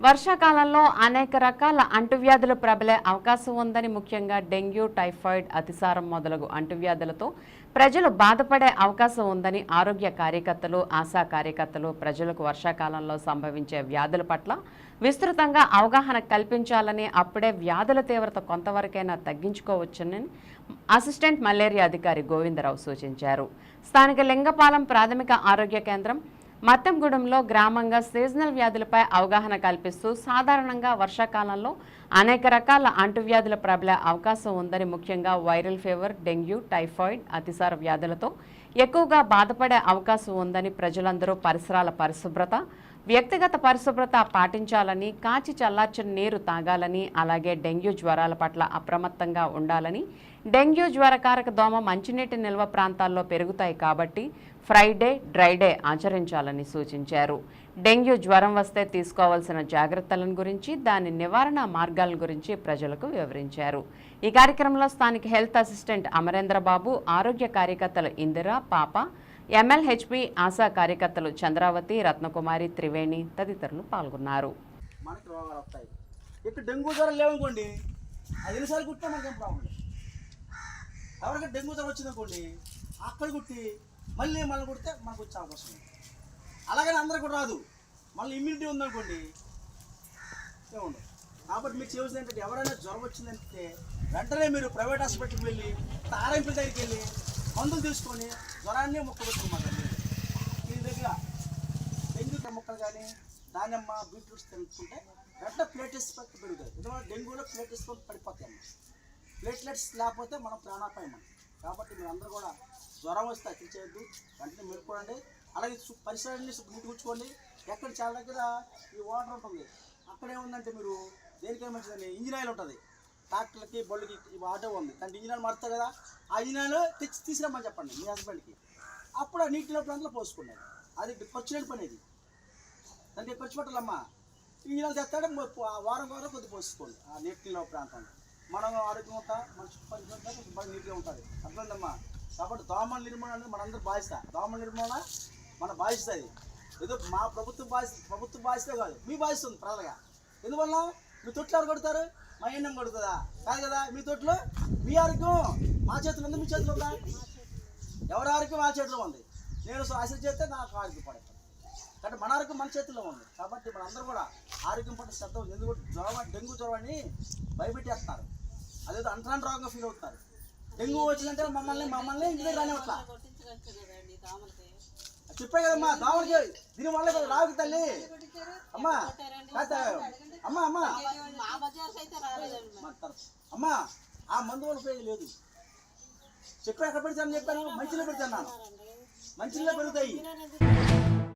వర్షాకాలంలో అనేక రకాల అంటువ్యాధులు ప్రబలే అవకాశం ఉందని ముఖ్యంగా డెంగ్యూ టైఫాయిడ్ అతిసారం మొదలగు అంటువ్యాధులతో ప్రజలు బాధపడే అవకాశం ఉందని ఆరోగ్య కార్యకర్తలు ఆశా కార్యకర్తలు ప్రజలకు వర్షాకాలంలో సంభవించే వ్యాధుల పట్ల విస్తృతంగా అవగాహన కల్పించాలని అప్పుడే వ్యాధుల తీవ్రత కొంతవరకైనా తగ్గించుకోవచ్చునని అసిస్టెంట్ మలేరియా అధికారి గోవిందరావు సూచించారు. స్థానిక లింగపాలెం ప్రాథమిక ఆరోగ్య కేంద్రం మత్తంగూడెంలో గ్రామంగా సీజనల్ వ్యాధులపై అవగాహన కల్పిస్తూ సాధారణంగా వర్షాకాలంలో అనేక రకాల అంటువ్యాధుల ప్రబలే అవకాశం ఉందని ముఖ్యంగా వైరల్ ఫీవర్ డెంగ్యూ టైఫాయిడ్ అతిసార వ్యాధులతో ఎక్కువగా బాధపడే అవకాశం ఉందని ప్రజలందరూ పరిసరాల పరిశుభ్రత వ్యక్తిగత పరిశుభ్రత పాటించాలని కాచి చల్లార్చిన నీరు తాగాలని అలాగే డెంగ్యూ జ్వరాల పట్ల అప్రమత్తంగా ఉండాలని డెంగ్యూ జ్వరకారక దోమ మంచినీటి నిల్వ ప్రాంతాల్లో పెరుగుతాయి కాబట్టి ఫ్రైడే డ్రైడే ఆచరించాలని సూచించారు. డెంగ్యూ జ్వరం వస్తే తీసుకోవాల్సిన జాగ్రత్తలను గురించి దాని నివారణ మార్గాల గురించి ప్రజలకు వివరించారు. ఈ కార్యక్రమంలో స్థానిక హెల్త్ అసిస్టెంట్ అమరేంద్రబాబు ఆరోగ్య కార్యకర్తలు ఇందిర పాప ఎంఎల్హెచ్పి ఆశా కార్యకర్తలు చంద్రావతి రత్నకుమారి త్రివేణి తదితరులు పాల్గొన్నారు. మనకి రోగాలు వస్తాయి. ఇక్కడ డెంగ్యూ జ్వరం లేవనుకోండి అది ఎన్నిసార్లు కుట్టినా మనకేం ప్రాబ్లం లేదు. ఎవరికైనా డెంగ్యూ జ్వరం వచ్చిందనుకోండి అక్కడ కుట్టి మళ్ళీ మనం కుడితే మనకు వచ్చే అవకాశం ఉంది. అలాగని అందరికి కూడా రాదు. మళ్ళీ ఇమ్యూనిటీ ఉందనుకోండి ఏముండదు కాబట్టి మీరు చేయవలసింది ఏంటంటే ఎవరైనా జ్వరం వచ్చిందంటే వెంటనే మీరు ప్రైవేట్ హాస్పిటల్కి వెళ్ళి ఆర్ఎంపీ దగ్గరికి వెళ్ళి మందులు తీసుకొని జ్వరాన్ని మొక్కబెట్టుకోమాట దీని దగ్గర డెంగ్యూ మొక్కలు కానీ దానిమ్మ బీట్రూట్స్ తినుకుంటే వెంటనే ప్లేటెస్ పెరుగుతాయి. ఎందుకంటే డెంగ్యూలో ప్లేటెస్ పడిపోతాయి అమ్మ ప్లేట్లెట్స్ లేకపోతే మనం ప్రాణాపాయం కాబట్టి మీరు అందరూ కూడా జ్వరం వస్తే అతి వెంటనే మెరుకోండి అలాగే పరిసరాన్ని నీటి ఎక్కడ చాలా దగ్గర ఈ వాటర్ ఉంటుంది. అక్కడే ఉందంటే మీరు దేనికైనా మంచిదని ఇంజిన్ ఆయిల్ ఉంటుంది. ట్రాక్టర్లకి బళ్ళకి ఆటో ఉంది. దాంట్లో ఇంజనీర్ మారుతారు కదా ఆ ఇంజిన్ తెచ్చి తీసుకురమ్మని చెప్పండి మీ హస్బెండ్కి. అప్పుడు ఆ నీటిలో ప్రాంతంలో పోసుకున్నాడు. అది ఖర్చు లేని పని ఇది. దానికి ఖర్చు పెట్టాలమ్మా ఇంజిన్ తెస్తాడు ఆ వారం వారం కొద్ది పోసుకోండి ఆ నీటిలో ప్రాంతంలో మనం ఆరోగ్యం ఉంటా మన చుట్టుపక్కల ఉంటా, కొంచెం బాగా నీట్గా ఉంటుంది అర్థమైందమ్మా? కాబట్టి దోమల నిర్మూలన అనేది మనందరూ బాధ్యత. దోమల నిర్మూలన మన బాధ్యత అది. ఏదో మా ప్రభుత్వ బాధ్యత ప్రభుత్వ బాధ్యత కాదు. మీ బాధ్యత ఉంది ప్రజలుగా ఎందువల్ల? మీ తొట్లు ఎవరు కొడతారు? మా ఎన్నం కొడుతుందా కాదు కదా మీ తోటలో? మీ ఆరోగ్యం? మా చేతిలో ఉంది మీ చేతిలో ఉందా? ఎవరి ఆరోగ్యం మా చేతిలో ఉంది? నేను ఆశలు చేస్తే నాకు ఆరోగ్యం పడతాను కాబట్టి మన ఆరోగ్యం మన చేతిలో ఉంది. కాబట్టి మనందరూ కూడా ఆరోగ్యం పట్ల శ్రద్ధ ఉంది. ఎందుకంటే జ్వరం డెంగ్యూ జ్వరం అని భయపెట్టేస్తున్నారు అదేదో అంటరాని రోగంగా ఫీల్ అవుతారు. డెంగ్యూ వచ్చిందంటే మమ్మల్ని మమ్మల్ని ఇంటి రానివట్లా చెప్పే కదమ్మా దావుడికి దీని వల్ల రావు తల్లి. అమ్మా కాస్త అమ్మా అమ్మా. మా అమ్మా ఆ మందు వల్ల ఉపయోగం లేదు. చెప్పా ఎక్కడ పెడతాను చెప్పాను? మంచిలో పెడతాను మంచిలో పెడతాయి